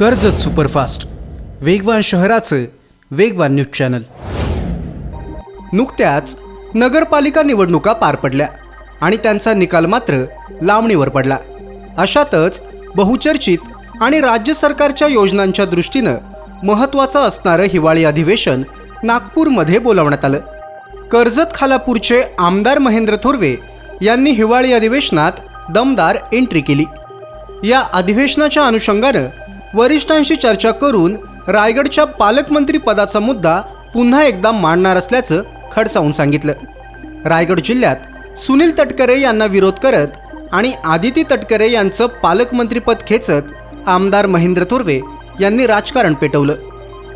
Karjat superfast. वेगवान शहराचं वेगवान न्यूज चॅनल. नुकत्याच नगरपालिका निवडणुका पार पडल्या आणि त्यांचा निकाल मात्र लांबणीवर पडला. अशातच बहुचर्चित आणि राज्य सरकारच्या योजनांच्या दृष्टीनं महत्त्वाचं असणारं हिवाळी अधिवेशन नागपूरमध्ये बोलावण्यात आलं. कर्जत खालापूरचे आमदार महेंद्र थोरवे यांनी हिवाळी अधिवेशनात दमदार एंट्री केली. या अधिवेशनाच्या अनुषंगानं वरिष्ठांशी चर्चा करून रायगडच्या पालकमंत्री पदाचा मुद्दा पुन्हा एकदा मांडणार असल्याचं खडसावून सांगितलं. रायगड जिल्ह्यात सुनील तटकरे यांना विरोध करत आणि आदिती तटकरे यांचं पालकमंत्रीपद खेचत आमदार महेंद्र थोरवे यांनी राजकारण पेटवलं.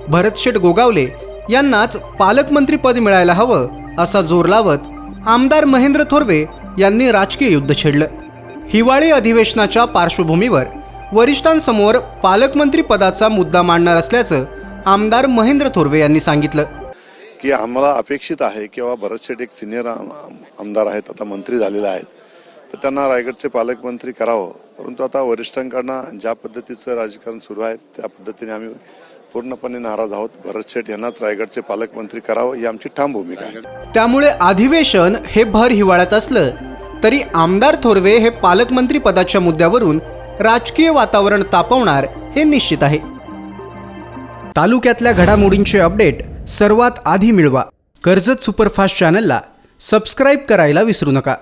भरतशेठ गोगावले यांनाच पालकमंत्रीपद मिळायला हवं असा जोर लावत आमदार महेंद्र थोरवे यांनी राजकीय युद्ध छेडलं. हिवाळी अधिवेशनाच्या पार्श्वभूमीवर वरिष्ठांसमोर पालकमंत्री पदाचा मुद्दा मांडणार असल्याचं आमदार महेंद्र थोरवे यांनी सांगितलं. की आम्हाला अपेक्षित आहे किंवा भरत शेठ एक सिनियर आम- आमदार आहेत आता मंत्री झालेले आहेत तर त्यांना रायगडचे पालकमंत्री करावं. परंतु आता वरिष्ठांकडनं ज्या पद्धतीचं राजकारण सुरू आहे त्या पद्धतीने आम्ही पूर्णपणे नाराज आहोत. भरत शेठ यांनाच रायगडचे पालकमंत्री करावं ही आमची ठाम भूमिका आहे. त्यामुळे अधिवेशन हे भर हिवाळ्यात असलं तरी आमदार थोरवे हे पालकमंत्री पदाच्या मुद्द्यावरून राजकीय वातावरण तापवणार हे निश्चित आहे. तालुक्यातल्या घडामोडींचे अपडेट सर्वात आधी मिळवा. कर्जत सुपरफास्ट चॅनलला सबस्क्राईब करायला विसरू नका.